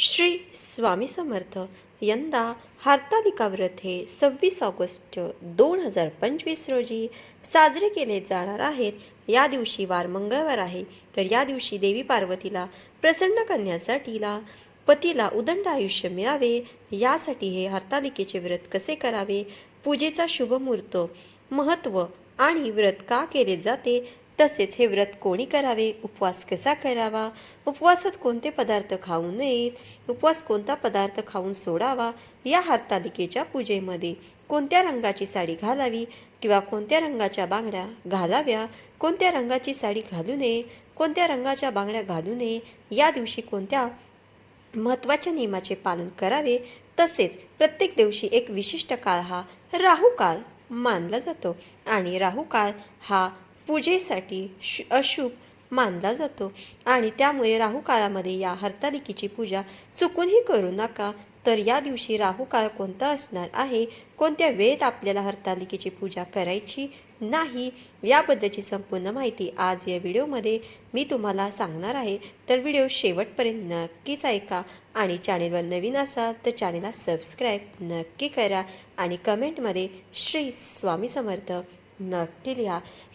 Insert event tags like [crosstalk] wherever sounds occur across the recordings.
श्री स्वामी समर्थ यंदा हार्तालिका व्रत हे सव्वीस ऑगस्ट दोन हजार पंचवीस रोजी साजरे केले जाणार आहेत. या दिवशी वार मंगळवार आहे. तर या दिवशी देवी पार्वतीला प्रसन्न करण्यासाठी ला पतीला उदंड आयुष्य मिळावे. यासाठी हे हरतालिकेचे व्रत कसे करावे? पूजेचा शुभ मुहूर्त महत्त्व आणि व्रत का केले जाते? तसेच हे व्रत कोणी करावे? उपवास कसा करावा? उपवासात कोणते पदार्थ खाऊ नयेत? उपवास कोणता पदार्थ खाऊन सोडावा? या हरतालिकेच्या पूजेमध्ये कोणत्या रंगाची साडी घालावी? किंवा कोणत्या रंगाच्या बांगड्या घालाव्या? कोणत्या रंगाची साडी घालू नये? कोणत्या रंगाच्या बांगड्या घालू नये? या दिवशी कोणत्या महत्त्वाच्या नियमाचे पालन करावे? तसेच प्रत्येक दिवशी एक विशिष्ट काळ हा राहू काळ मानला जातो. आणि राहू काळ हा पूजेसाठी शु अशुभ मानला जातो. आणि त्यामुळे राहू काळामध्ये या हरतालिकेची पूजा चुकूनही करू नका. तर या दिवशी राहू काळ कोणता असणार आहे? कोणत्या वेळेत आपल्याला हरतालिकेची पूजा करायची नाही? याबद्दलची संपूर्ण माहिती आज या व्हिडिओमध्ये मी तुम्हाला सांगणार आहे. तर व्हिडिओ शेवटपर्यंत नक्कीच ऐका आणि चॅनेलवर नवीन असाल तर चॅनेलला सबस्क्राईब नक्की करा आणि कमेंटमध्ये श्री स्वामी समर्थ नक्की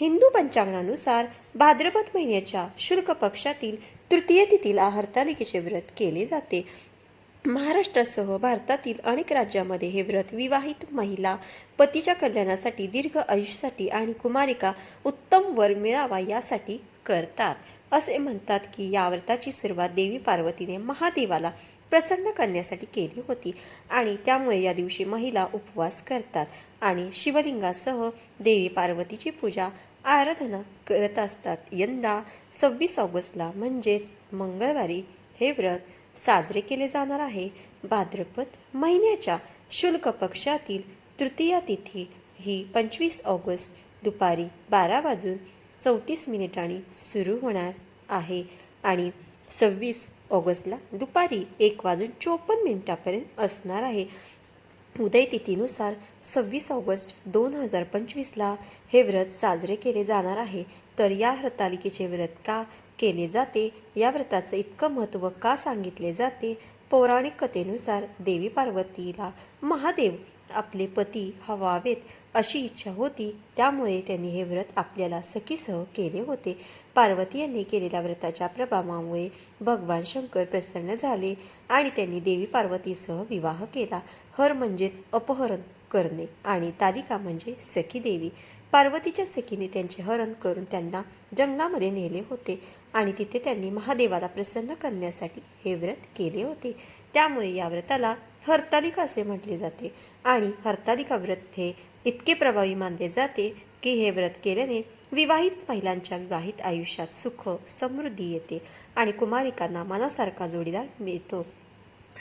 हिंदू पंचांगानुसार भाद्रपद महिन्याच्या शुल्क पक्षातील तृतीय तिथीला हरतालिकेचे व्रत केले जाते. महाराष्ट्रासह भारतातील अनेक राज्यामध्ये हे व्रत विवाहित महिला पतीच्या कल्याणासाठी दीर्घ आयुष्यासाठी आणि कुमारिका उत्तम वर मिळावा यासाठी करतात. असे म्हणतात की या व्रताची सुरुवात देवी पार्वतीने महादेवाला प्रसन्न करण्यासाठी केली होती. आणि त्यामुळे या दिवशी महिला उपवास करतात. आणि शिवलिंगासह देवी पार्वतीची पूजा आराधना करत असतात. यंदा सव्वीस ऑगस्टला म्हणजेच मंगळवारी हे व्रत साजरे केले जाणार आहे. भाद्रपद महिन्याच्या शुल्क पक्षातील तृतीया तिथी ही पंचवीस ऑगस्ट दुपारी बारा वाजून चौतीस मिनिटांनी सुरू होणार आहे. आणि सव्वीस ऑगस्टला दुपारी एक वाजून चोपन्न मिनिटापर्यंत असणार आहे. उदय तिथीनुसार सव्वीस ऑगस्ट दोन हजार पंचवीसला हे व्रत साजरे केले जाणार आहे. तर या हरतालिकेचे व्रत का केले जाते? या व्रताचं इतकं महत्त्व का सांगितले जाते? पौराणिक कथेनुसार देवी पार्वतीला महादेव आपले पती हवावेत. अशी इच्छा होती. त्यामुळे त्यांनी हे व्रत आपल्याला सखीसह केले होते. पार्वती यांनी केलेल्या व्रताच्या प्रभावामुळे भगवान शंकर प्रसन्न झाले आणि त्यांनी देवी पार्वतीसह विवाह केला. हर म्हणजेच अपहरण करणे आणि तालिका म्हणजे सखी देवी. पार्वतीच्या सखीने त्यांचे हरण करून त्यांना जंगलामध्ये नेले होते आणि तिथे त्यांनी महादेवाला प्रसन्न करण्यासाठी हे व्रत केले होते. त्यामुळे या व्रताला हरतालिका असे म्हटले जाते. आणि हरतालिका व्रत हे इतके प्रभावी मानले जाते की हे व्रत केल्याने विवाहित महिलांच्या विवाहित आयुष्यात सुख समृद्धी येते आणि कुमारिकांना मनासारखा जोडीदार मिळतो.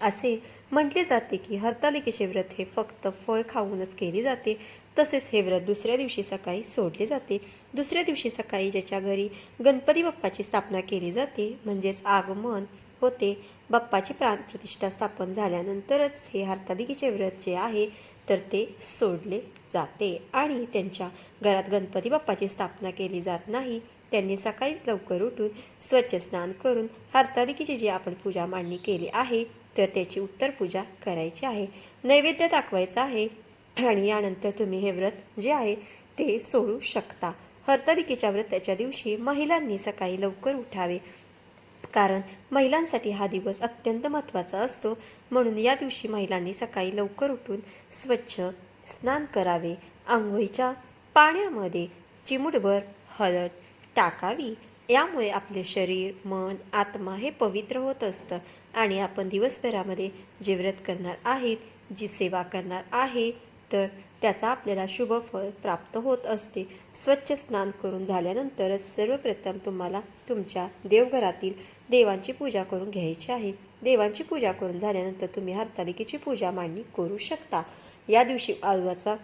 असे म्हटले जाते की हरतालिकेचे व्रत हे फक्त फळ खाऊनच केले जाते तसेच हे व्रत दुसऱ्या दिवशी सकाळी सोडले जाते. दुसऱ्या दिवशी सकाळी ज्याच्या घरी गणपती बाप्पाची स्थापना केली जाते म्हणजेच आगमन होते. बाप्पाची प्राणप्रतिष्ठा स्थापन झाल्यानंतरच हे हरतादिकीचे व्रत जे आहे तर ते सोडले जाते आणि त्यांच्या घरात गणपती बाप्पाची स्थापना केली जात नाही. त्यांनी सकाळीच लवकर उठून स्वच्छ स्नान करून हरतादिकीची जी आपण पूजा मांडणी केली आहे तर त्याची उत्तर पूजा करायची आहे. नैवेद्य दाखवायचा आहे आणि यानंतर तुम्ही हे व्रत जे आहे ते सोडू शकता. हरतालिकेच्या व्रताच्या दिवशी महिलांनी सकाळी लवकर उठावे. कारण महिलांसाठी हा दिवस अत्यंत महत्त्वाचा असतो. म्हणून या दिवशी महिलांनी सकाळी लवकर उठून स्वच्छ स्नान करावे. आंघोळीच्या पाण्यामध्ये चिमुटभर हळद टाकावी. यामुळे आपले शरीर मन आत्मा हे पवित्र होत असतं आणि आपण दिवसभरामध्ये जे व्रत करणार आहेत जी सेवा करणार आहे तर त्याचा आपल्याला शुभ फळ प्राप्त होत असते. स्वच्छ स्नान करून झाल्यानंतरच सर्वप्रथम तुम्हाला तुमच्या देवघरातील देवांची पूजा करून घ्यायची आहे. देवांची पूजा करून झाल्यानंतर तुम्ही हरतालिकेची पूजा मांडणी करू शकता. या दिवशी वाळवाचा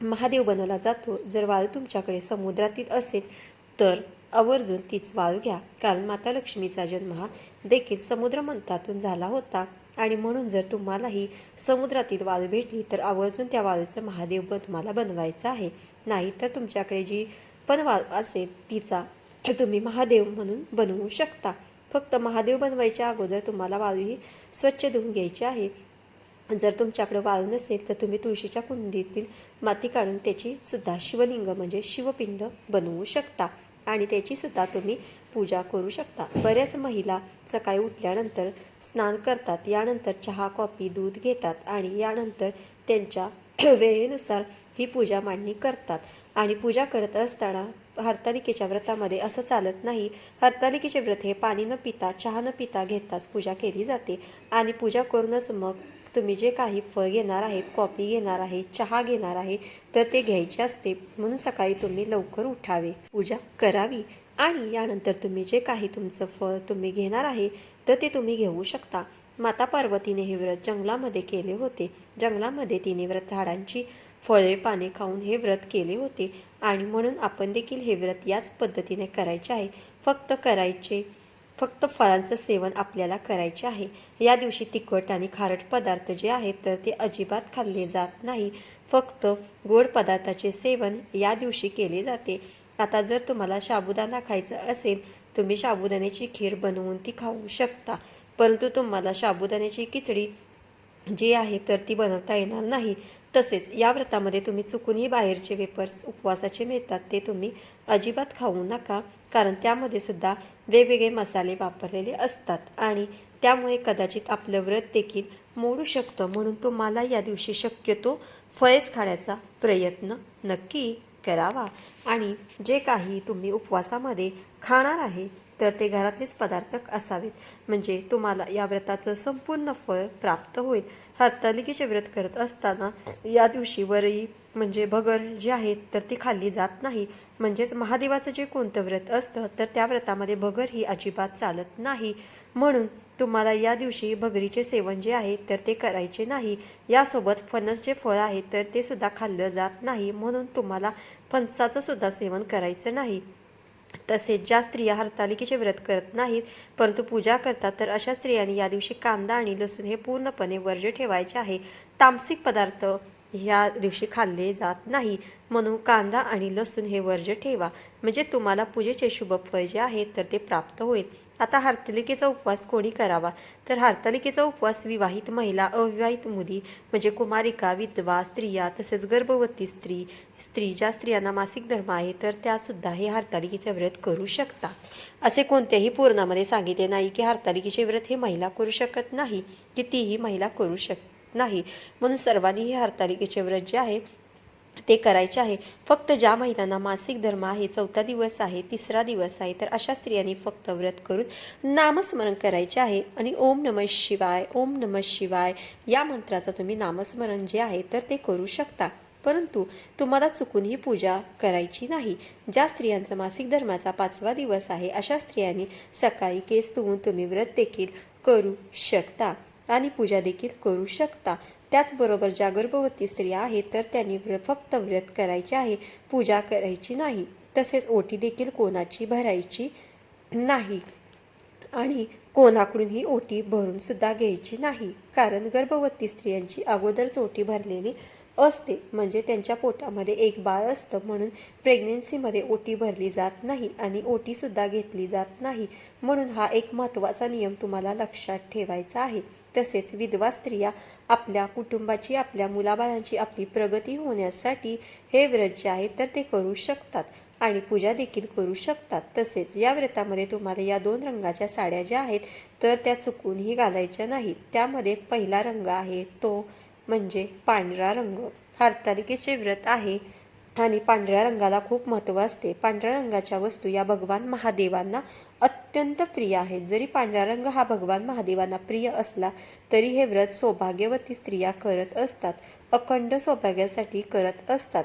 महादेव बनवला जातो. जर वाळू तुमच्याकडे समुद्रातील असेल तर आवर्जून तीच वाळू घ्या. कारण माता लक्ष्मीचा जन्म हा देखील समुद्रमंथातून झाला होता. आणि म्हणून जर तुम्हालाही समुद्रातील वाळू भेटली तर आवर्जून त्या वाळूचं महादेव तुम्हाला बनवायचं आहे. नाही तर तुमच्याकडे जी पण वाळू असेल तिचा तुम्ही महादेव म्हणून बनवू शकता. फक्त महादेव बनवायच्या अगोदर तुम्हाला वाळू ही स्वच्छ धुवून घ्यायची आहे. जर तुमच्याकडे वाळू नसेल तर तुम्ही तुळशीच्या कुंडीतील माती काढून त्याची सुद्धा शिवलिंग म्हणजे शिवपिंड बनवू शकता. आणि त्याची सुद्धा तुम्ही पूजा करू शकता. बऱ्याच महिला सकाळी उठल्यानंतर स्नान करतात यानंतर चहा कॉफी दूध घेतात आणि यानंतर त्यांच्या [clears throat] वेळेनुसार ही पूजा मांडणी करतात. आणि पूजा करत असताना हरतालिकेच्या व्रतामध्ये असं चालत नाही. हरतालिकेचे व्रत हे पाणी न पिता चहा न पिता घेताच पूजा केली जाते. आणि पूजा करूनच मग तुम्ही जे काही फळ घेणार आहेत कॉफी घेणार आहे चहा घेणार आहे तर ते घ्यायचे असते. म्हणून सकाळी तुम्ही लवकर उठावे. पूजा करावी. आणि यानंतर तुम्ही जे काही तुमचं फळ तुम्ही घेणार आहे तर ते तुम्ही घेऊ शकता. माता पार्वतीने हे व्रत जंगलामध्ये केले होते. जंगलामध्ये तिने व्रत झाडांची फळे पाने खाऊन हे व्रत केले होते. आणि म्हणून आपण देखील हे व्रत याच पद्धतीने करायचे आहे. फक्त करायचे फक्त फळांचं सेवन आपल्याला करायचे आहे. या दिवशी तिखट आणि खारट पदार्थ जे आहेत तर ते अजिबात खाल्ले जात नाही. फक्त गोड पदार्थाचे सेवन या दिवशी केले जाते. आता जर तुम्हाला साबुदाणा खायचा असेल तुम्ही साबुदाण्याची खीर बनवून ती खाऊ शकता. परंतु तुम्हाला साबुदाण्याची खिचडी जी आहे तर ती बनवता येणार नाही. तसेच या व्रतामध्ये तुम्ही चुकूनही बाहेरचे वेपर्स उपवासाचे मिळतात ते तुम्ही अजिबात खाऊ नका. कारण त्यामध्ये सुद्धा वेगवेगळे मसाले वापरलेले असतात. आणि त्यामुळे कदाचित आपलं व्रत देखील मोडू शकतं. म्हणून तुम्हाला या दिवशी शक्यतो फळेच खाण्याचा प्रयत्न नक्की करावा. आणि जे काही तुम्ही उपवासामध्ये खाणार आहे तर ते घरातलेच पदार्थ असावेत. म्हणजे तुम्हाला या व्रताचं संपूर्ण फळ प्राप्त होईल. हरतालिकेचे व्रत करत असताना या दिवशी वरई म्हणजे भगर जी आहेत तर ती खाल्ली जात नाही. म्हणजेच महादेवाचं जे कोणतं व्रत असतं तर त्या व्रतामध्ये भगर ही अजिबात चालत नाही. म्हणून तुम्हाला या दिवशी भगरीचे सेवन जे आहे तर ते करायचे नाही. यासोबत फणस जे फळ आहे तर ते सुद्धा खाल्लं जात नाही. म्हणून तुम्हाला फणसाचं सुद्धा सेवन करायचं नाही. तसेच ज्या स्त्रिया हरतालिकेचे व्रत करत नाहीत परंतु पूजा करतात तर अशा स्त्रियांनी या दिवशी कांदा आणि लसूण हे पूर्णपणे वर्ज्य ठेवायचे आहे. तामसिक पदार्थ ह्या दिवशी खाल्ले जात नाही. म्हणून कांदा आणि लसूण हे वर्ज्य ठेवा. म्हणजे तुम्हाला पूजेचे शुभ फळ जे आहे तर ते प्राप्त होईल. आता हरतालिकेचा उपवास कोणी करावा? तर हरतालिकेचा उपवास विवाहित महिला अविवाहित मुली म्हणजे कुमारिका विधवा स्त्रिया तसेच गर्भवती स्त्री स्त्री ज्या स्त्रियांना मासिक धर्म आहे तर त्या सुद्धा हे हरतालिकेचे व्रत करू शकतात. असे कोणत्याही पूर्णामध्ये सांगितले नाही की हरतालिकेचे व्रत हे महिला करू शकत नाही की तीही महिला करू शकत नाही. म्हणून सर्वांनी हे हरतालिकेचे व्रत जे आहे ते करायचे आहे. फक्त ज्या महिलांना मासिक धर्म आहे चौथा दिवस आहे तिसरा दिवस आहे तर अशा स्त्रियांनी फक्त व्रत करून नामस्मरण करायचे आहे. आणि ओम नमः शिवाय ओम नमः शिवाय या मंत्राचं तुम्ही नामस्मरण जे आहे तर ते करू शकता. परंतु तुम्हाला चुकून ही पूजा करायची नाही. ज्या स्त्रियांचा मासिक धर्माचा पाचवा दिवस आहे अशा स्त्रियांनी सकाळी केस धुवून तुम्ही व्रत देखील करू शकता. आणि पूजा देखील करू शकता. त्याचबरोबर ज्या गर्भवती स्त्रिया आहेत तर त्यांनी फक्त व्रत करायचे आहे पूजा करायची नाही. तसेच ओटी देखील कोणाची भरायची नाही. आणि कोणाकडून ही ओटी भरून सुद्धा घ्यायची नाही. कारण गर्भवती स्त्रियांची अगोदरच ओटी भरलेली असते. म्हणजे त्यांच्या पोटामध्ये एक बाळ असतं म्हणून प्रेग्नेन्सीमध्ये ओटी भरली जात नाही आणि ओटीसुद्धा घेतली जात नाही. म्हणून हा एक महत्त्वाचा नियम तुम्हाला लक्षात ठेवायचा आहे. तसेच विधवा स्त्रिया आपल्या कुटुंबाची आपल्या मुलाबाळांची आपली प्रगती होण्यासाठी हे व्रत जे आहे तर ते करू शकतात आणि पूजा देखील करू शकतात. तसेच या व्रतामध्ये तुम्हाला या दोन रंगाच्या साड्या ज्या आहेत तर त्या चुकूनही घालायच्या नाहीत. त्यामध्ये पहिला रंग आहे तो म्हणजे पांढरा रंग. हरतालिकेचे व्रत आहे आणि पांढऱ्या रंगाला खूप महत्त्व असते. पांढऱ्या रंगाच्या वस्तू या भगवान महादेवांना अत्यंत प्रिय आहेत. जरी पांढरा रंग हा भगवान महादेवांना प्रिय असला तरी हे व्रत सौभाग्यवती स्त्रिया करत असतात. अखंड सौभाग्यासाठी करत असतात.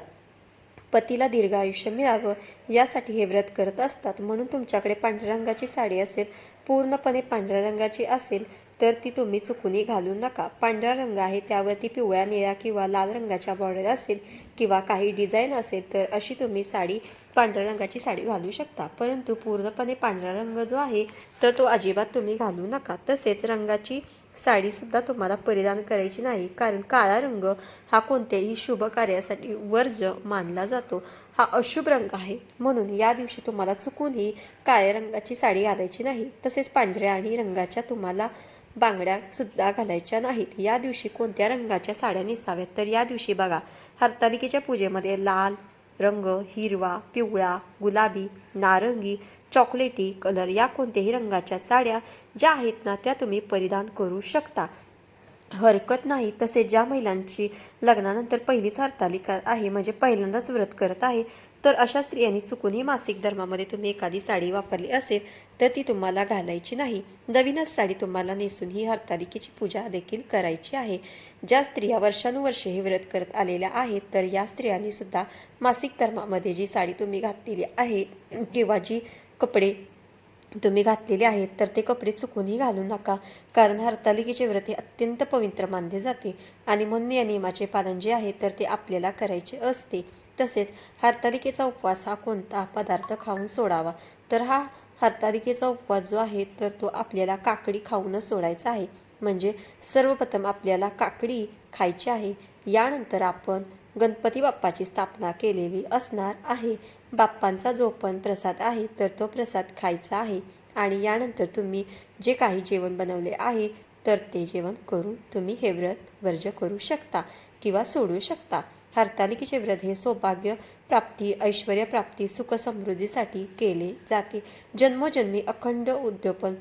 पतीला दीर्घ आयुष्य मिळावं यासाठी हे व्रत करत असतात. म्हणून तुमच्याकडे पांढऱ्या रंगाची साडी असेल पूर्णपणे पांढऱ्या रंगाची असेल तर ती तुम्ही चुकूनही घालू नका. पांढरा रंग आहे त्यावरती पिवळ्या निळ्या किंवा लाल रंगाच्या बॉर्डर असेल किंवा काही डिझाईन असेल तर अशी तुम्ही साडी पांढऱ्या रंगाची साडी घालू शकता. परंतु पूर्णपणे पांढरा रंग जो आहे तर तो अजिबात तुम्ही घालू नका. तसेच रंगाची साडीसुद्धा तुम्हाला परिधान करायची नाही कारण काळा रंग हा कोणत्याही शुभ कार्यासाठी वर्ज मानला जातो. हा अशुभ रंग आहे. म्हणून या दिवशी तुम्हाला चुकूनही काळ्या रंगाची साडी घालायची नाही. तसेच पांढऱ्या आणि रंगाच्या तुम्हाला बांगड्या सुद्धा घालायच्या नाहीत. या दिवशी कोणत्या रंगाच्या साड्या नेसाव्यात? तर या दिवशी बघा हरतालिकेच्या पूजेमध्ये लाल रंग हिरवा पिवळा गुलाबी नारंगी चॉकलेटी कलर या कोणत्याही रंगाच्या साड्या ज्या आहेत ना त्या तुम्ही परिधान करू शकता. हरकत नाही. तसे ज्या महिलांची लग्नानंतर पहिलीच हरतालिका आहे म्हणजे पहिल्यांदाच व्रत करत आहे तर अशा स्त्रियांनी चुकूनही मासिक धर्मामध्ये तुम्ही एखादी साडी वापरली असेल तर ती तुम्हाला घालायची नाही. नवीनच साडी तुम्हाला नेसून ही हरतालिकेची पूजा देखील करायची आहे. ज्या स्त्रिया वर्षानुवर्षे हे व्रत करत आलेल्या आहेत तर या स्त्रियांनी सुद्धा मासिक धर्मामध्ये जी साडी तुम्ही घातलेली आहे किंवा जी कपडे तुम्ही घातलेले आहेत तर ते कपडे चुकूनही घालू नका. कारण हरतालिकेचे व्रत हे अत्यंत पवित्र मानले जाते आणि म्हणून या नियमाचे पालन जे आहे तर ते आपल्याला करायचे असते. तसेच हरतालिकेचा उपवास हा कोणता पदार्थ खाऊन सोडावा? तर हा हरतालिकेचा उपवास जो आहे तर तो आपल्याला काकडी खाऊनच सोडायचा आहे. म्हणजे सर्वप्रथम आपल्याला काकडी खायची आहे. यानंतर आपण गणपती बाप्पाची स्थापना केलेली असणार आहे. बाप्पांचा जो पण प्रसाद आहे तर तो प्रसाद खायचा आहे. आणि यानंतर तुम्ही जे काही जेवण बनवले आहे तर ते जेवण करून तुम्ही हे व्रत वर्ज करू शकता किंवा सोडू शकता. हरतालिकेचे व्रत हे सौभाग्य प्राप्ती ऐश्वर प्राप्ती केले जाते. जन्मोजन्मी अखंड उद्योपन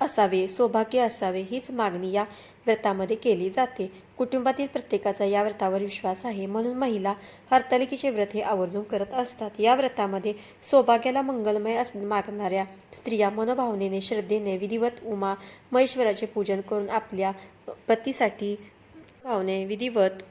असावे सौभाग्य असावे हीच मागणी या व्रतामध्ये केली जाते. कुटुंबातील प्रत्येकाचा या व्रतावर विश्वास आहे म्हणून महिला हरतालिकेचे व्रत हे आवर्जून करत असतात. या व्रतामध्ये सौभाग्याला मंगलमय अस मागणाऱ्या स्त्रिया मनोभावनेने श्रद्धेने विधिवत उमा महेश्वराचे पूजन करून आपल्या पतीसाठी भावने विधिवत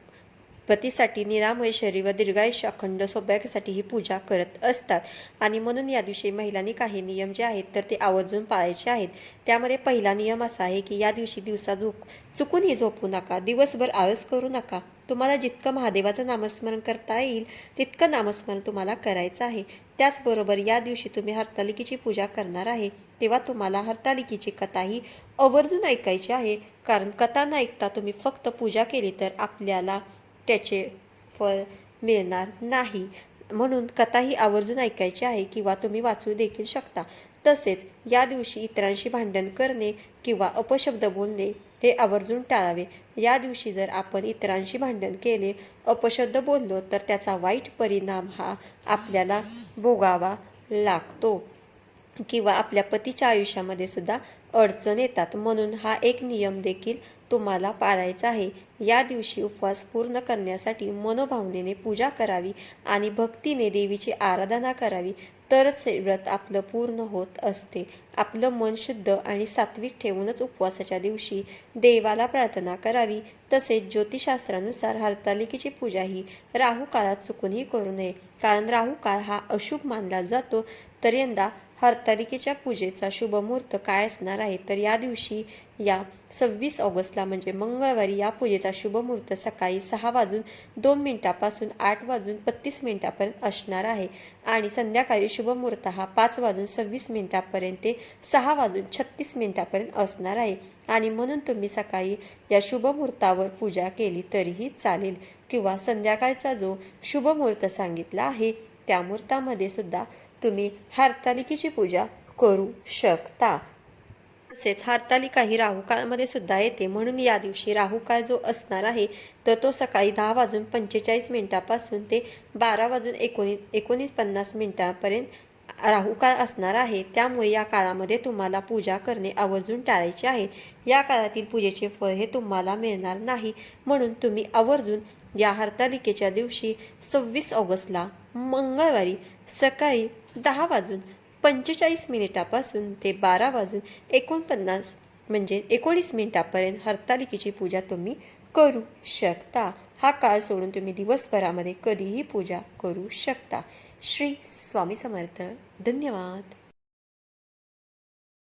पतीसाठी निरामय शरीर व दीर्घायुष्य अखंड सौभाग्यासाठी ही पूजा करत असतात. आणि म्हणून या दिवशी महिलांनी काही नियम जे आहेत तर ते आवर्जून पाळायचे आहेत. त्यामध्ये पहिला नियम असा आहे की या दिवशी दिवसा झोप चुकूनही झोपू नका. दिवसभर आळस करू नका. तुम्हाला जितकं महादेवाचं नामस्मरण करता येईल तितकं नामस्मरण तुम्हाला करायचं आहे. त्याचबरोबर या दिवशी तुम्ही हरतालिकेची पूजा करणार आहे तेव्हा तुम्हाला हरतालिकेची कथा ही आवर्जून ऐकायची आहे. कारण कथा न ऐकता तुम्ही फक्त पूजा केली तर आपल्याला त्याचे फळ मिळणार नाही. म्हणून कथाही आवर्जून ऐकायची आहे किंवा तुम्ही वाचू देखील शकता. तसेच या दिवशी इतरांशी भांडण करणे किंवा अपशब्द बोलणे हे आवर्जून टाळावे. या दिवशी जर आपण इतरांशी भांडण केले अपशब्द बोललो तर त्याचा वाईट परिणाम हा आपल्याला भोगावा लागतो किंवा आपल्या पतीच्या आयुष्यामध्ये सुद्धा अडचण येतात. म्हणून हा एक नियम देखील तुम्हाला पाळायचा आहे. या दिवशी उपवास पूर्ण करण्यासाठी मनोभावनेने पूजा करावी आणि भक्तीने देवीची आराधना करावी. तरच हे व्रत आपलं पूर्ण होत असते. आपलं मन शुद्ध आणि सात्विक ठेवूनच उपवासाच्या दिवशी देवाला प्रार्थना करावी. तसेच ज्योतिषशास्त्रानुसार हरतालिकेची पूजा ही राहू काळात चुकूनही करू नये. कारण राहू काळ हा अशुभ मानला जातो. तर यंदा हरतालिकेच्या पूजेचा शुभ मुहूर्त काय असणार आहे? तर या दिवशी या सव्वीस ऑगस्टला म्हणजे मंगळवारी या पूजेचा शुभमुहूर्त सकाळी सहा वाजून दोन मिनिटापासून आठ वाजून पत्तीस मिनिटापर्यंत असणार आहे. आणि संध्याकाळी शुभमुहूर्त हा पाच वाजून सव्वीस मिनिटापर्यंत ते सहा वाजून छत्तीस मिनिटापर्यंत असणार आहे. आणि म्हणून तुम्ही सकाळी या शुभ मुहूर्तावर पूजा केली तरीही चालेल. किंवा संध्याकाळचा जो शुभमुहूर्त सांगितला आहे त्या मुहूर्तामध्ये सुद्धा तुम्ही हरतालिकेची पूजा करू शकता. तसेच हरतालिका ही राहुकाळमध्ये सुद्धा येते. म्हणून या दिवशी राहुकाळ जो असणार आहे तर तो सकाळी दहा वाजून पंचेचाळीस मिनिटापासून ते बारा वाजून एकोणीस एकोणीस पन्नास मिनिटापर्यंत राहुकाळ असणार आहे. त्यामुळे या काळामध्ये तुम्हाला पूजा करणे आवर्जून टाळायचे आहे. या काळातील पूजेचे फळ हे तुम्हाला मिळणार नाही. म्हणून तुम्ही आवर्जून या हरतालिकेच्या दिवशी सव्वीस ऑगस्टला मंगळवारी सकाळी दहा वाजून पंचेचाळीस मिनिटापासून ते बारा वाजून एकोणपन्नास म्हणजे एकोणीस मिनिटापर्यंत हरतालिकेची पूजा तुम्ही करू शकता. हा काळ सोडून तुम्ही दिवसभरामध्ये कधीही पूजा करू शकता. श्री स्वामी समर्थ. धन्यवाद.